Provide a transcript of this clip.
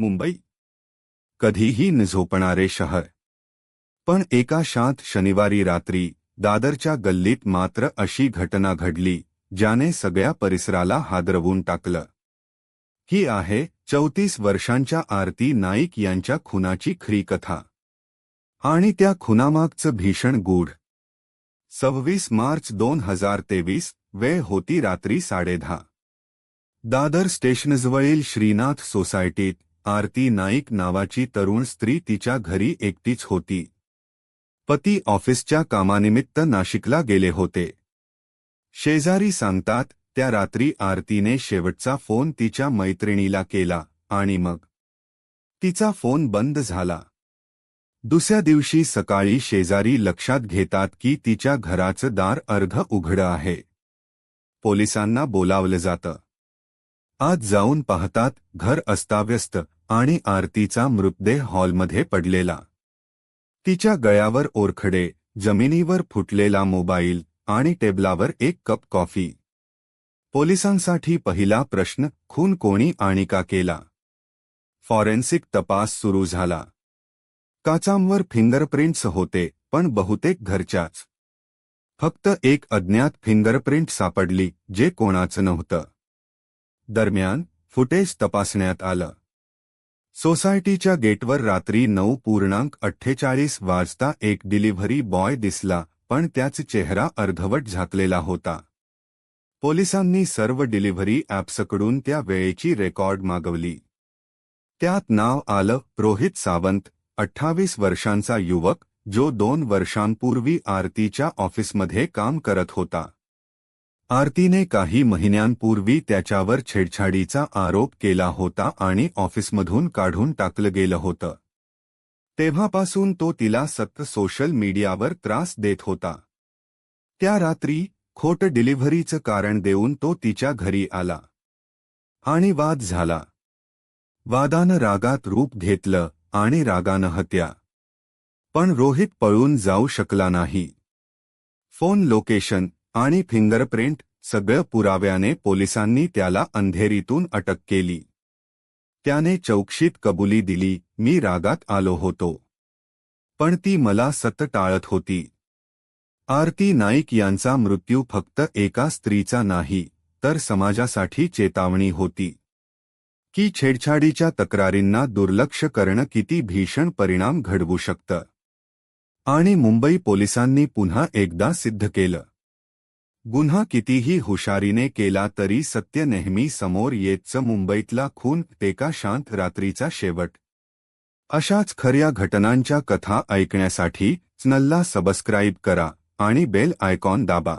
मुंबई? कधीही न झोपणारे शहर. पण एका शांत शनिवारी रात्री दादरच्या गल्लीत मात्र अशी घटना घडली ज्याने सगळ्या परिसराला हादरवून टाकलं. ही आहे चौतीस वर्षांच्या आरती नाईक यांच्या खुनाची खरी कथा आणि त्या खुनामागचं भीषण गूढ. सव्वीस मार्च दोन हजार तेवीस वेळ होती रात्री साडेदहा. दादर स्टेशनजवळील श्रीनाथ सोसायटीत आरती नाईक नावाची तरुण स्त्री तिच्या घरी एकटीच होती. पती ऑफिसच्या कामानिमित्त नाशिकला गेले होते. शेजारी सांगतात त्या रात्री आरतीने शेवटचा फोन तिच्या मैत्रिणीला केला आणि मग तिचा फोन बंद झाला. दुसऱ्या दिवशी सकाळी शेजारी लक्षात घेतात की तिच्या घराचं दार अर्ध उघडं आहे. पोलिसांना बोलावलं जातं. आज जाऊन पाहतात घर अस्ताव्यस्त आणि आरतीचा मृतदेह हॉलमध्ये पडलेला. तिच्या गळ्यावर ओरखडे जमिनीवर फुटलेला मोबाईल आणि टेबलावर एक कप कॉफी. पोलिसांसाठी पहिला प्रश्न खून कोणी आणि का केला? फॉरेन्सिक तपास सुरू झाला. काचांवर फिंगरप्रिंट्स होते पण बहुतेक घरच्याच. फक्त एक अज्ञात फिंगरप्रिंट सापडली जे कोणाचं नव्हतं. दरम्यान फुटेज तपासण्यात आलं. सोसायटीच्या गेटवर रात्री नऊ पूर्णांक अठ्ठेचाळीस वाजता एक डिलिव्हरी बॉय दिसला पण त्याचा चेहरा अर्धवट झाकलेला होता. पोलिसांनी सर्व डिलिव्हरी ॲप्सकडून त्या वेळेची रेकॉर्ड मागवली. त्यात नाव आलं रोहित सावंत अठ्ठावीस वर्षांचा युवक जो दोन वर्षांपूर्वी आरतीच्या ऑफिसमध्ये काम करत होता. आरतीने काही महिन्यांपूर्वी त्याच्यावर छेडछाडीचा आरोप केला होता आणि ऑफिसमधून काढून टाकलं गेलं होतं. तेव्हापासून तो तिला सक्त सोशल मीडियावर त्रास देत होता. त्या रात्री खोट डिलिव्हरीचं कारण देऊन तो तिच्या घरी आला. आणि वाद झाला. वादानं रागात रूप घेतलं आणि रागानं हत्या. पण रोहित पळून जाऊ शकला नाही. फोन लोकेशन आणि फिंगरप्रिंट सगळं पुराव्याने पोलिसांनी त्याला अंधेरीतून अटक केली. त्याने चौकशीत कबुली दिली मी रागात आलो होतो. पण ती मला सत टाळत होती. आरती नाईक यांचा मृत्यू फक्त एका स्त्रीचा नाही तर समाजासाठी चेतावणी होती. की छेडछाडीच्या तक्रारींना दुर्लक्ष करणं किती भीषण परिणाम घडवू शकतं. आणि मुंबई पोलिसांनी पुन्हा एकदा सिद्ध केलं. गुन्हा कितीही हुशारीने केला तरी सत्य नेहमी समोर येतचं मुंबईतला खून एका शांत रात्रीचा शेवट. अशाच खऱ्या घटनांच्या कथा ऐकण्यासाठी चॅनलला सबस्क्राईब करा आणि बेल आयकॉन दाबा.